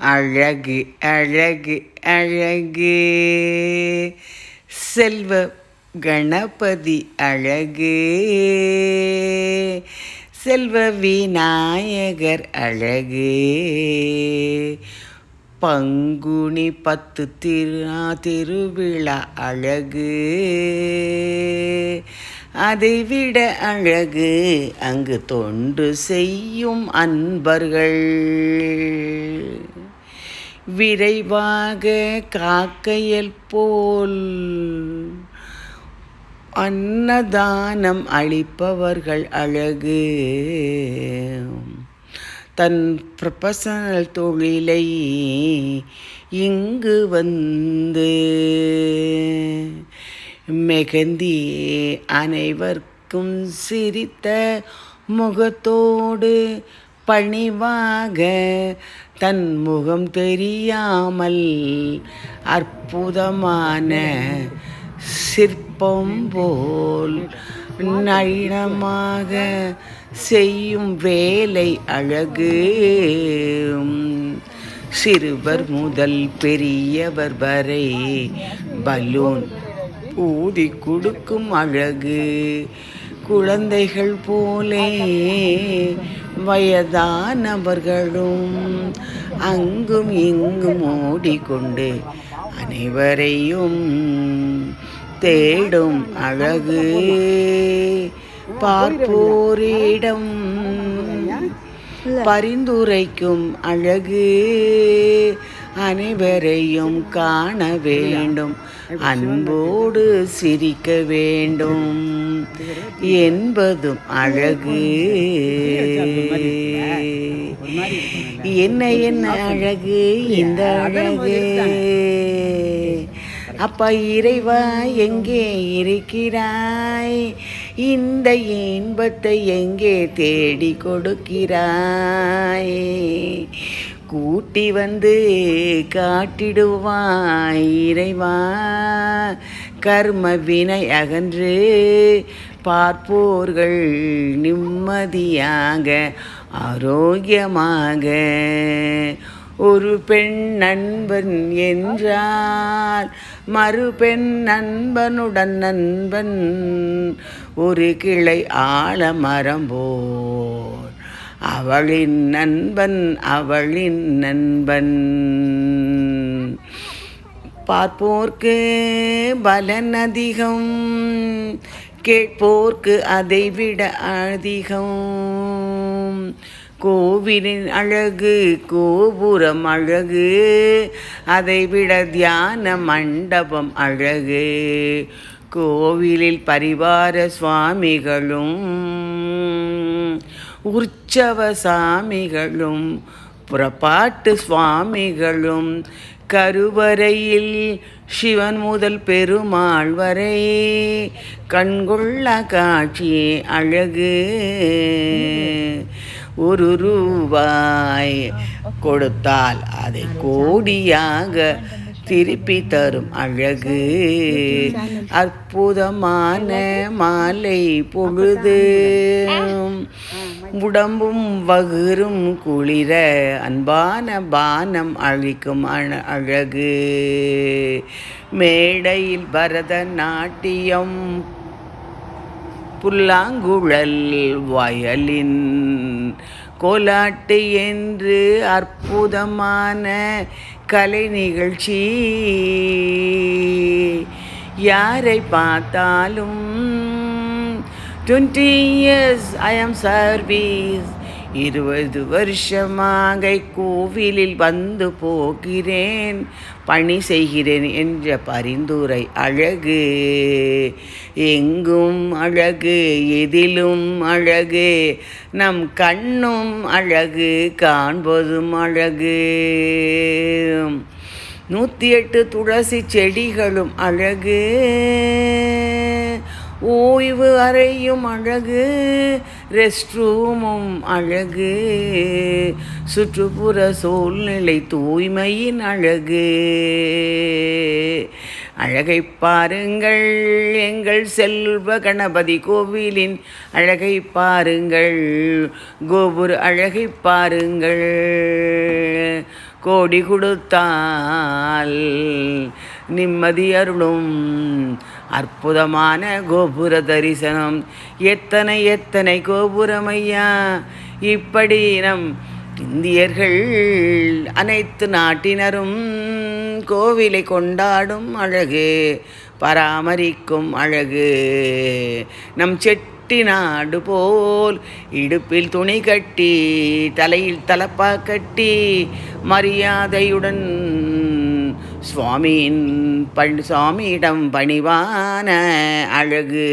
அழகு அழகு அழகு. செல்வ கணபதி அழகு. செல்வ விநாயகர் அழகு. பங்குனி பத்து திருநா திருவிழா அழகு. அதைவிட அழகு அங்கு தொண்டு செய்யும் அன்பர்கள். விரைவாக காக்கையல் போல் அன்னதானம் அளிப்பவர்கள் அழகு. தன் ப்ரொஃபஷனல் தொழிலை இங்கு வந்து மெகந்தி அனைவருக்கும் சிரித்த முகத்தோடு பணிவாக தன் முகம் தெரியாமல் அற்புதமான சிற்பம் போல் நளினமாக செய்யும் வேலை அழகு. சிறுவர் முதல் பெரியவர் வரை பலூன் ஊதி கொடுக்கும் அழகு. குழந்தைகள் போலே வயதானவர்களும் அங்கும் இங்கும் ஓடிக்கொண்டு அனைவரையும் தேடும் அழகு. பார்ப்போரிடம் பரிந்துரைக்கும் அழகு. அனைவரையும் காண வேண்டும். அன்போடு சிரிக்க வேண்டும். என்பதும் அழகு. என்ன என்ன அழகு? இந்த அழகு. அப்பா இறைவா எங்கே இருக்கிறாய்? இந்த இன்பத்தை எங்கே தேடி கொடுக்கிறாய்? கூட்டி வந்து காட்டிடுவாய் இறைவா. கர்ம வினை அகன்று பார்ப்போர்கள் நிம்மதியாக ஆரோக்கியமாக. ஒரு பெண் நண்பன் என்றால் மறுபெண் நண்பனுடன் நண்பன் ஒரு கிளை ஆழமரம் போல். அவளின் நண்பன் அவளின் நண்பன். பார்ப்போர்க்கு பலன் அதிகம் கேட்போர்க்கு அதைவிட அதிகம். கோவிலின் அழகு கோபுரம் அழகு அதைவிட தியான மண்டபம் அழகு. கோவிலில் பரிவார சுவாமிகளும் உற்சவ சாமிகளும் புறப்பாட்டு சுவாமிகளும் கருவறையில் சிவன் முதல் பெருமாள் வரை கண்கொள்ள காட்சியே அழகு. ஒரு ரூபாய் கொடுத்தால் அதை கோடியாக திருப்பி தரும் அழகு. அற்புதமான மாலை பொழுது. உடம்பும் வகுரும் குளிர அன்பான பானம் அழிக்கும் அழ- அழகு. மேடையில் பரதநாட்டியம் புல்லாங்குழல் வயலின் கோலாட்டு என்று அற்புதமான கலை நிகழ்ச்சி. யாரை பார்த்தாலும் டுவெண்ட்டி இயர்ஸ் ஐ ஆம் சர்வீஸ் இருபது வருஷமாக கோவிலில் வந்து போகிறேன். பணி செய்கிறேன் என்ற பரிந்துரை அழகு. எங்கும் அழகு எதிலும் அழகு. நம் கண்ணும் அழகு காண்பதும் அழகு. நூற்றி எட்டு துளசி செடிகளும் அழகு. ஓய்வு அறையும் அழகு ரெஸ்ட் ரூமும் அழகு. சுற்றுப்புற சூழ்நிலை தூய்மையின் அழகு. அழகை பாருங்கள் எங்கள் செல்வ கணபதி கோவிலின் அழகை பாருங்கள். கோபுர அழகை பாருங்கள். கோடி கொடுத்தால் நிம்மதி அருளும். அற்புதமான கோபுர தரிசனம். எத்தனை எத்தனை கோபுரம் ஐயா இப்படி நம் இந்தியர்கள் அனைத்து நாட்டினரும் கோவிலை கொண்டாடும் அழகு பராமரிக்கும் அழகு. நம் செட்டி நாடு போல் இடுப்பில் துணி கட்டி தலையில் தலப்பா கட்டி மரியாதையுடன் சுவாமியின் பண் சுவாமியிடம் பணிவான அழகு.